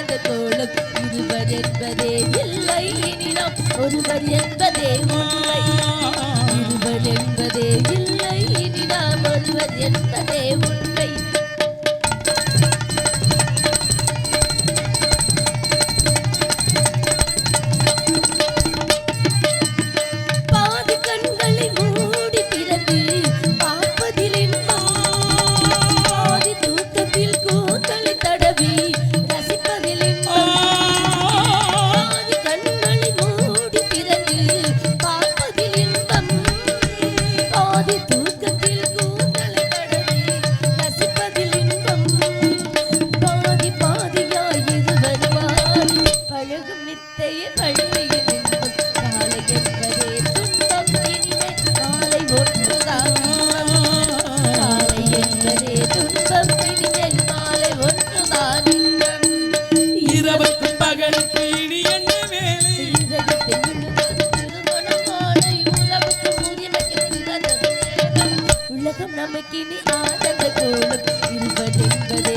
பிறந்த தோளும் இருவர் என்பதே இல்லை இனினம் ஒருவர் என்பதே உண்மை. உலகம் நமக்கினி ஆனந்த கோலம் இருவதென்பது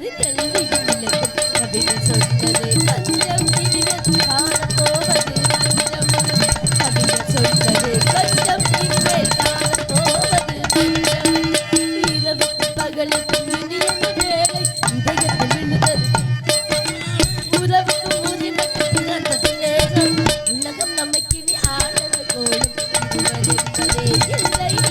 சொன்னது கல்வி இல்லை கவிதை சொன்னது கஞ்சம் இனிமேல் காண போவது நஞ்சம் இல்லை.